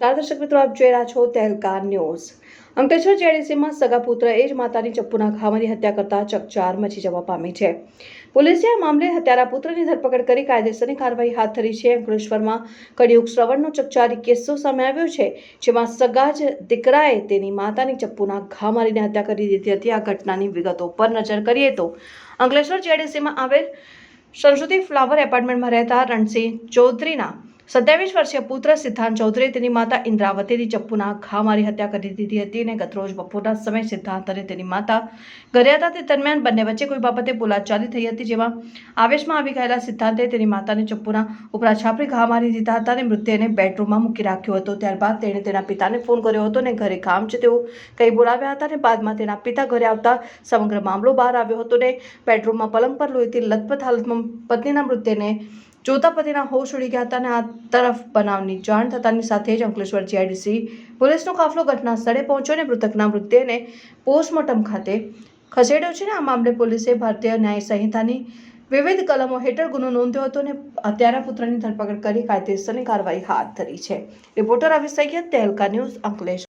દર્શક મિત્રો, આપ જોઈ રહ્યા છો તેલકા ન્યૂઝ. અંકલેશ્વર જેડીસીમાં સગા પુત્ર એ જ માતાની ચપ્પુના ઘા મારી હત્યા કરતા ચકચાર મચી જવા પામી છે. પોલીસે આ મામલે હત્યારા પુત્રની ધરપકડ કરી કાયદેસરની કાર્યવાહી હાથ ધરી છે. અંકલેશ્વરમાં કડિયુગ શ્રવણનો ચકચારી કિસ્સો સામે આવ્યો છે, જેમાં સગા જ દીકરાએ તેની માતાની ચપ્પુના ઘા મારીને હત્યા કરી દીધી હતી. આ ઘટનાની વિગતો પર નજર કરીએ તો અંકલેશ્વર જેડીસીમાં આવેલ સંસ્કૃતિ ફ્લાવર એપાર્ટમેન્ટમાં રહેતા રણસિંહ ચૌધરીના સત્યાવીસ વર્ષીય પુત્ર સિદ્ધાંત ચૌધરીએ તેની માતા ઇન્દ્રાવતીની ચપ્પુના ઘા મારી હત્યા કરી દીધી હતી અને ગતરોજ બપોરના સમય સિદ્ધાંત અને તેની માતા ઘરે હતા તે દરમિયાન બંને વચ્ચે કોઈ બાબતે બોલાચાલી થઈ હતી જેમાં આવેશમાં આવી ગયેલા સિદ્ધાંતે તેની માતાને ચપ્પુના ઉપરા છાપરી ઘા મારી દીધા હતા અને મૃતદેહને બેડરૂમમાં મૂકી રાખ્યો હતો. ત્યારબાદ તેણે તેના પિતાને ફોન કર્યો હતો અને ઘરે કામ છે તેઓ કંઈ બોલાવ્યા હતા અને બાદમાં તેના પિતા ઘરે આવતા સમગ્ર મામલો બહાર આવ્યો હતો ને બેડરૂમમાં પલંગ પર લોહીથી લથપથ હાલતમાં પત્નીના મૃતદેહને જોતા પતિના હોશ ઉડી ગયા હતા અને આ તરફ બનાવની જાણ થતાની સાથે જ અંકલેશ્વર જીઆઈડીસી પોલીસનો કાફલો ઘટના સ્થળે પહોંચ્યો અને મૃતકના મૃતદેહને પોસ્ટમોર્ટમ ખાતે ખસેડ્યો છે. ને આ મામલે પોલીસે ભારતીય ન્યાય સંહિતાની વિવિધ કલમો હેઠળ ગુનો નોંધ્યો હતો અને હત્યારા પુત્રની ધરપકડ કરી કાયદેસરની કાર્યવાહી હાથ ધરી છે. Reporter Abhishek Saiyed Tehelka news Ankleshwar.